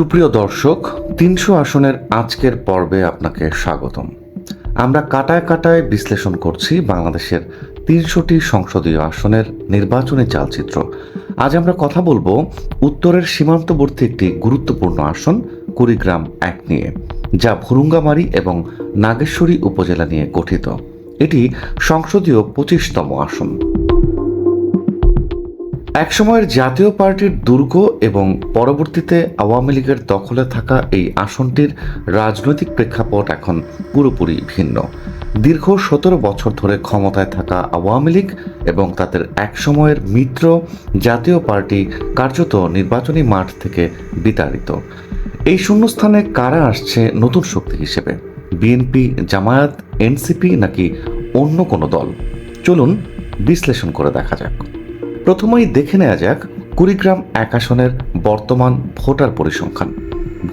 সুপ্রিয় দর্শক, তিনশো আসনের আজকের পর্বে আপনাকে স্বাগতম। আমরা কাটায় কাটায় বিশ্লেষণ করছি বাংলাদেশের তিনশোটি সংসদীয় আসনের নির্বাচনী চালচিত্র। আজ আমরা কথা বলব উত্তরের সীমান্তবর্তী একটি গুরুত্বপূর্ণ আসন, কুড়িগ্রাম এক নিয়ে, যা ভুরুঙ্গামারি এবং নাগেশ্বরী উপজেলা নিয়ে গঠিত। এটি সংসদীয় পঁচিশতম আসন। একসময়ের জাতীয় পার্টির দুর্গ এবং পরবর্তীতে আওয়ামী লীগের দখলে থাকা এই আসনটির রাজনৈতিক প্রেক্ষাপট এখন পুরোপুরি ভিন্ন। দীর্ঘ সতেরো বছর ধরে ক্ষমতায় থাকা আওয়ামী লীগ এবং তাদের একসময়ের মিত্র জাতীয় পার্টি কার্যত নির্বাচনী মাঠ থেকে বিতাড়িত। এই শূন্যস্থানে কারা আসছে নতুন শক্তি হিসেবে? বিএনপি, জামায়াত, এনসিপি নাকি অন্য কোনো দল? চলুন বিশ্লেষণ করে দেখা যাক। প্রথমেই দেখে নেওয়া যাক কুড়িগ্রাম এক আসনের বর্তমান ভোটার পরিসংখ্যান।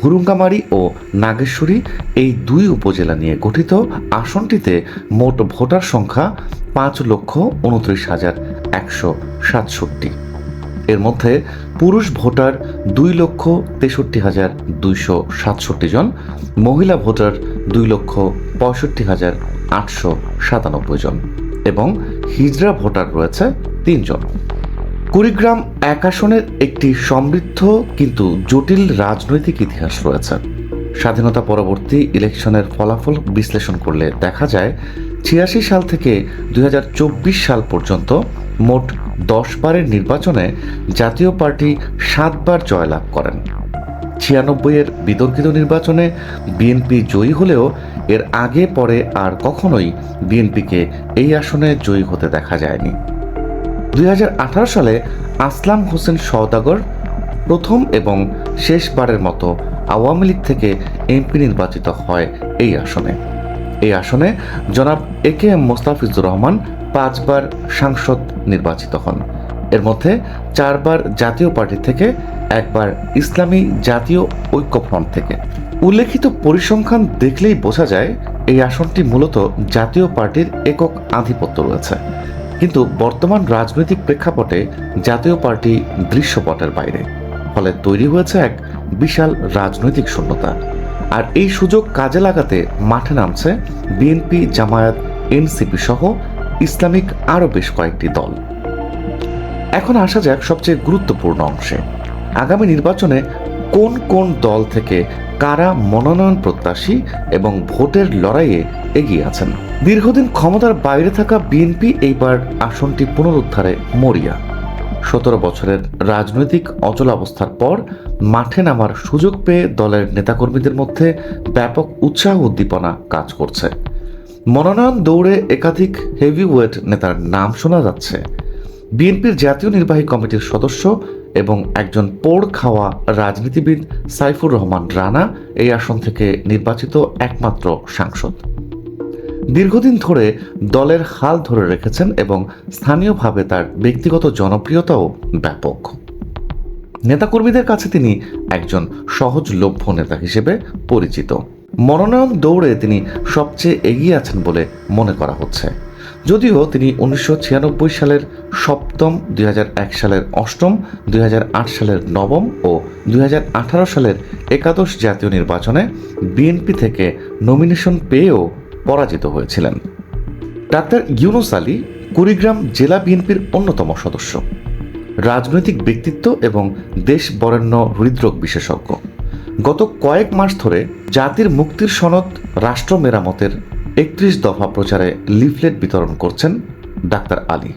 ভুরুঙ্গামারি ও নাগেশ্বরী এই দুই উপজেলা নিয়ে গঠিত আসনটিতে মোট ভোটার সংখ্যা পাঁচ লক্ষ উনত্রিশ হাজার একশো সাতষট্টি। এর মধ্যে পুরুষ ভোটার দুই লক্ষ তেষট্টি হাজার দুইশো সাতষট্টি জন, মহিলা ভোটার দুই লক্ষ পঁয়ষট্টি হাজার আটশো সাতানব্বই জন এবং হিজড়া ভোটার রয়েছে তিনজন। কুড়িগ্রাম এক আসনের একটি সমৃদ্ধ কিন্তু জটিল রাজনৈতিক ইতিহাস রয়েছে। স্বাধীনতা পরবর্তী ইলেকশনের ফলাফল বিশ্লেষণ করলে দেখা যায়, ছিয়াশি সাল থেকে দুই হাজার চব্বিশ সাল পর্যন্ত মোট দশ বারের নির্বাচনে জাতীয় পার্টি সাতবার জয়লাভ করেন। ছিয়ানব্বইয়ের বিতর্কিত নির্বাচনে বিএনপি জয়ী হলেও এর আগে পরে আর কখনোই বিএনপিকে এই আসনে জয়ী হতে দেখা যায়নি। দুই হাজার আঠারো সালে আসলাম হোসেন সওদাগর প্রথম এবং শেষবারের মতো আওয়ামী লীগ থেকে এমপি নির্বাচিত হয় এই আসনে। এই আসনে জনাব A K M Mostafizur Rahman পাঁচবার সাংসদ নির্বাচিত হন। এর মধ্যে চারবার জাতীয় পার্টি থেকে, একবার ইসলামী জাতীয় ঐক্যফ্রন্ট থেকে। উল্লেখিত পরিসংখ্যান দেখলেই বোঝা যায়, এই আসনটি মূলত জাতীয় পার্টির একক আধিপত্য রয়েছে। কিন্তু বর্তমান রাজনৈতিক প্রেক্ষাপটে জাতীয় পার্টি দৃশ্যপটের বাইরে। ফলে তৈরি হয়েছে এক বিশাল রাজনৈতিক শূন্যতা। আর এই সুযোগ কাজে লাগাতে মাঠে নামছে বিএনপি, জামায়াত, এনসিপি সহ ইসলামিক আরও বেশ কয়েকটি দল। এখন আসা যাক সবচেয়ে গুরুত্বপূর্ণ অংশে। আগামী নির্বাচনে কোন কোন দল থেকে কারা মনোনয়ন প্রত্যাশী এবং ভোটের লড়াইয়ে এগিয়ে আছেন? দীর্ঘদিন ক্ষমতার বাইরে থাকা বিএনপি এইবার আসনটি পুনরুদ্ধারে মরিয়া। সতেরো বছরের রাজনৈতিক অচলাবস্থার পর মাঠে নামার সুযোগ পেয়ে দলের নেতাকর্মীদের মধ্যে ব্যাপক উৎসাহ উদ্দীপনা কাজ করছে। মনোনয়ন দৌড়ে একাধিক হেভিওয়েট নেতার নাম শোনা যাচ্ছে। বিএনপির জাতীয় নির্বাহী কমিটির সদস্য এবং একজন পোড় খাওয়া রাজনীতিবিদ সাইফুর রহমান রানা এই আসন থেকে নির্বাচিত একমাত্র সাংসদ। দীর্ঘদিন ধরে দলের হাল ধরে রেখেছেন এবং স্থানীয়ভাবে তার ব্যক্তিগত জনপ্রিয়তাও ব্যাপক। নেতাকর্মীদের কাছে তিনি একজন সহজলভ্য নেতা হিসেবে পরিচিত। মনোনয়ন দৌড়ে তিনি সবচেয়ে এগিয়ে আছেন বলে মনে করা হচ্ছে। যদিও তিনি উনিশশো ছিয়ানব্বই সালের সপ্তম, দুই হাজার এক সালের অষ্টম, দুই হাজার আট সালের নবম ও দুই হাজার আঠারো সালের একাদশ জাতীয় নির্বাচনে বিএনপি থেকে নমিনেশন পেয়েও পরাজিত হয়েছিলেন। ডাক্তার ইউনুস আলী কুড়িগ্রাম জেলা বিএনপির অন্যতম সদস্য। রাজনৈতিক ব্যক্তিত্ব এবং দেশ বরেণ্য হৃদরোগ বিশেষজ্ঞ। গত কয়েক মাস ধরে জাতির মুক্তির সনদ, রাষ্ট্র মেরামতের একত্রিশ দফা প্রচারে লিফলেট বিতরণ করছেন ডাক্তার আলী।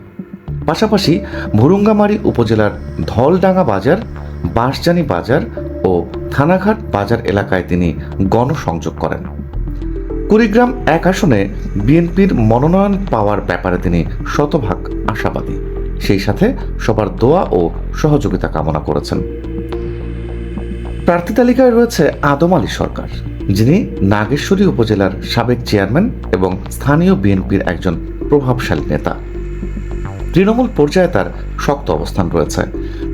পাশাপাশি ভুরুঙ্গামারি উপজেলার ধলডাঙ্গা বাজার, বাঁশজানি বাজার ও থানাঘাট বাজার এলাকায় তিনি গণসংযোগ করেন। কুড়িগ্রাম এক আসনে বিএনপির মনোনয়ন পাওয়ার ব্যাপারে তিনি শতভাগ আশাবাদী। সেই সাথে সবার দোয়া ও সহযোগিতা কামনা করেছেন। প্রার্থী তালিকায় রয়েছে আদম আলী সরকার। যিনি নাগেশ্বরী উপজেলার সাবেক চেয়ারম্যান এবং স্থানীয় বিএনপির একজন প্রভাবশালী নেতা। তৃণমূল পর্যায়ে তার শক্ত অবস্থান রয়েছে।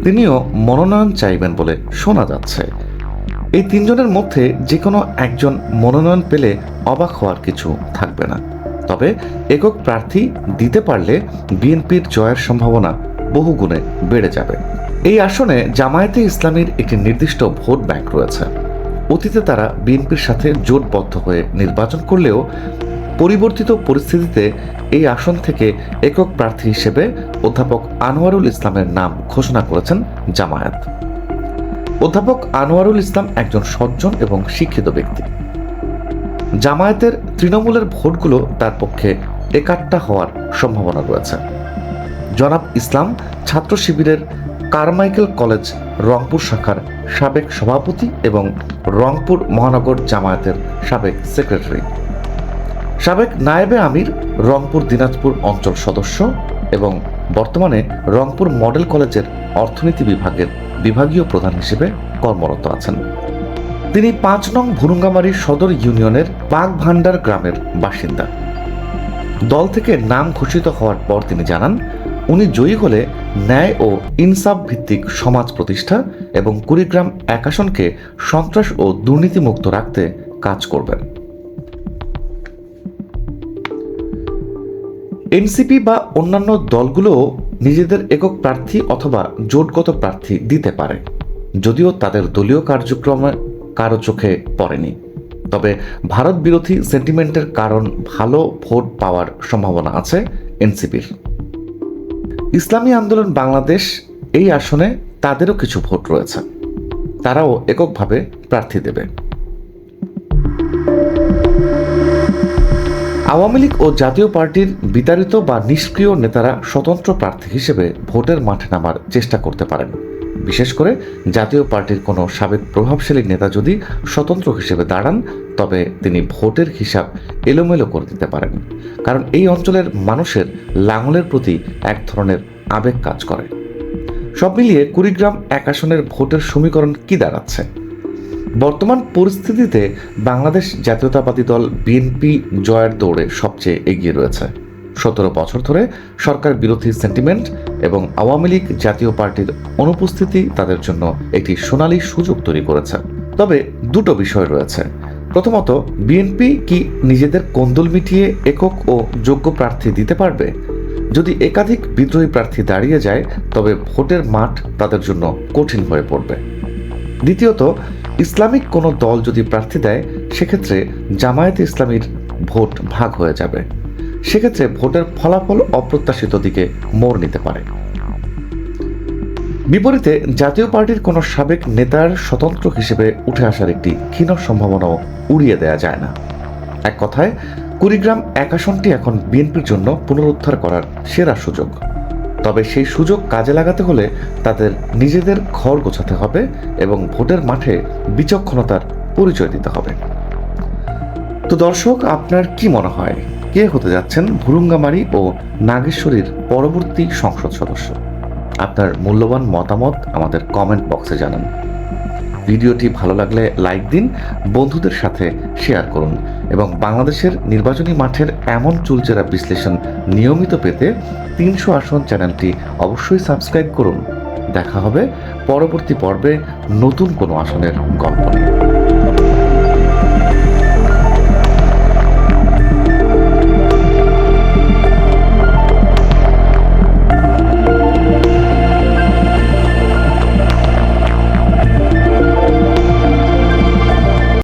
তিনিও মনোনয়ন চাইবেন বলে শোনা যাচ্ছে। এই তিনজনের মধ্যে যে কোনো একজন মনোনয়ন পেলে অবাক হওয়ার কিছু থাকবে না। তবে একক প্রার্থী দিতে পারলে বিএনপির জয়ের সম্ভাবনা বহুগুণে বেড়ে যাবে। এই আসনে জামায়াতে ইসলামীর একটি নির্দিষ্ট ভোট ব্যাংক রয়েছে। অতীতে তারা বিএনপির সাথে জোটবদ্ধ হয়ে নির্বাচন করলেও পরিবর্তিত পরিস্থিতিতে এই আসন থেকে একক প্রার্থী হিসেবে অধ্যাপক আনোয়ারুল ইসলামের নাম ঘোষণা করেছেন জামায়াত। অধ্যাপক আনোয়ারুল ইসলাম একজন সজ্জন এবং শিক্ষিত ব্যক্তি। জামায়াতের তৃণমূলের ভোটগুলো তার পক্ষে একাট্টা হওয়ার সম্ভাবনা রয়েছে। জনাব ইসলাম ছাত্র শিবিরের কারমাইকেল কলেজ, রংপুর শাখার সাবেক সভাপতি এবং রংপুর মহানগর জামায়াতের সাবেক সেক্রেটারি। সাবেক নায়েবে আমির, রংপুর দিনাজপুর অঞ্চল সদস্য এবং বর্তমানে রংপুর মডেল কলেজের অর্থনীতি বিভাগের বিভাগীয় প্রধান হিসেবে কর্মরত আছেন। তিনি পাঁচ নং ভুরুঙ্গামারি সদর ইউনিয়নের বাগভান্ডার গ্রামের বাসিন্দা। দল থেকে নাম ঘোষিত হওয়ার পর তিনি জানান উনি জয়ী হলে ন্যায় ও ইনসাফ ভিত্তিক সমাজ প্রতিষ্ঠা এবং কুড়িগ্রাম এক আসনকে সন্ত্রাস ও দুর্নীতিমুক্ত রাখতে কাজ করবেন। এনসিপি বা অন্যান্য দলগুলোও নিজেদের একক প্রার্থী অথবা জোটগত প্রার্থী দিতে পারে, যদিও তাদের দলীয় কার্যক্রমে কারও চোখে পড়েনি। তবে ভারত বিরোধী সেন্টিমেন্টের কারণ ভালো ভোট পাওয়ার সম্ভাবনা আছে এনসিপির। ইসলামী আন্দোলন বাংলাদেশ এই আসনে তাদেরও কিছু ভোট রয়েছে। তারাও এককভাবে প্রার্থী দেবে। আওয়ামী লীগ ও জাতীয় পার্টির বিতাড়িত বা নিষ্ক্রিয় নেতারা স্বতন্ত্র প্রার্থী হিসেবে ভোটের মাঠে নামার চেষ্টা করতে পারেন। বিশেষ করে জাতীয় পার্টির কোনো সাবেক প্রভাবশালী নেতা যদি স্বতন্ত্র হিসেবে দাঁড়ান, তবে তিনি ভোটের হিসাব এলোমেলো করে দিতে পারেন। কারণ এই অঞ্চলের মানুষের লাঙলের প্রতি এক ধরনের আবেগ কাজ করে। সব মিলিয়ে কুড়িগ্রাম এক আসনের ভোটের সমীকরণ কি দাঁড়াচ্ছে? বর্তমান পরিস্থিতিতে বাংলাদেশ জাতীয়তাবাদী দল বিএনপি জয়ের দৌড়ে সবচেয়ে এগিয়ে রয়েছে। সতেরো বছর ধরে সরকার বিরোধী সেন্টিমেন্ট এবং আওয়ামী লীগ জাতীয় পার্টির অনুপস্থিতি তাদের জন্য একটি সোনালী সুযোগ তৈরি করেছে। তবে দুটো বিষয় রয়েছে। প্রথমত, বিএনপি কি নিজেদের কোন্দল মিটিয়ে একক ও যোগ্য প্রার্থী দিতে পারবে? যদি একাধিক বিদ্রোহী প্রার্থী দাঁড়িয়ে যায়, তবে ভোটের মাঠ তাদের জন্য কঠিন হয়ে পড়বে। দ্বিতীয়ত, ইসলামিক কোনো দল যদি প্রার্থী দেয়, সেক্ষেত্রে জামায়াতে ইসলামীর ভোট ভাগ হয়ে যাবে। সেক্ষেত্রে ভোটের ফলাফল অপ্রত্যাশিত দিকে মোড় নিতে পারে। বিপরীতে জাতীয় পার্টির কোনো সাবেক নেতার স্বতন্ত্র হিসেবে উঠে আসার একটি ক্ষীণ সম্ভাবনাও উড়িয়ে দেয়া যায় না। এক কথায়, কুড়িগ্রাম এক আসনটি এখন বিএনপির জন্য পুনরুদ্ধার করার সেরা সুযোগ। তবে সেই সুযোগ কাজে লাগাতে হলে তাদের নিজেদের ঘর গোছাতে হবে এবং ভোটের মাঠে বিচক্ষণতার পরিচয় দিতে হবে। তো দর্শক, আপনার কি মনে হয়? কে হতে যাচ্ছেন ভুরুঙ্গামারি ও নাগেশ্বরীর পরবর্তী সংসদ সদস্য? আপনার মূল্যবান মতামত আমাদের কমেন্ট বক্সে জানান। ভিডিওটি ভালো লাগলে লাইক দিন, বন্ধুদের সাথে শেয়ার করুন এবং বাংলাদেশের নির্বাচনী মাঠের এমন চুলচেরা বিশ্লেষণ নিয়মিত পেতে তিনশো আসন চ্যানেলটি অবশ্যই সাবস্ক্রাইব করুন। দেখা হবে পরবর্তী পর্বে নতুন কোনো আসনের গল্প নিয়ে।